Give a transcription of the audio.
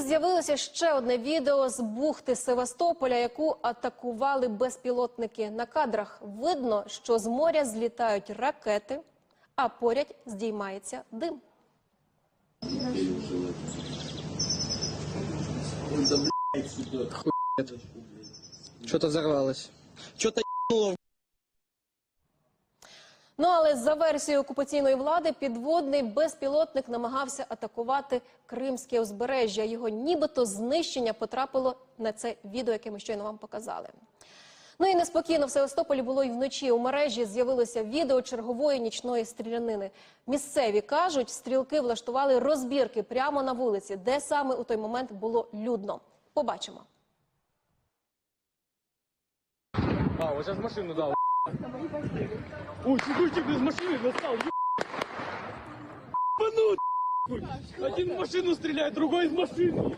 З'явилося ще одне відео з бухти Севастополя, яку атакували безпілотники. На кадрах видно, що з моря злітають ракети, а поряд здіймається дим. Что-то взорвалось. Что-то ебнуло. Ну але за версією окупаційної влади, підводний безпілотник намагався атакувати Кримське узбережжя. Його нібито знищення потрапило на це відео, яке ми щойно вам показали. Ну і неспокійно в Севастополі було і вночі. У мережі з'явилося відео чергової нічної стрілянини. Місцеві кажуть, стрілки влаштували розбірки прямо на вулиці, де саме у той момент було людно. Побачимо. А, вот сейчас машину дал. Ой, чувачек из машины достал. Ебанут. Один в машину стреляет, другой из машины.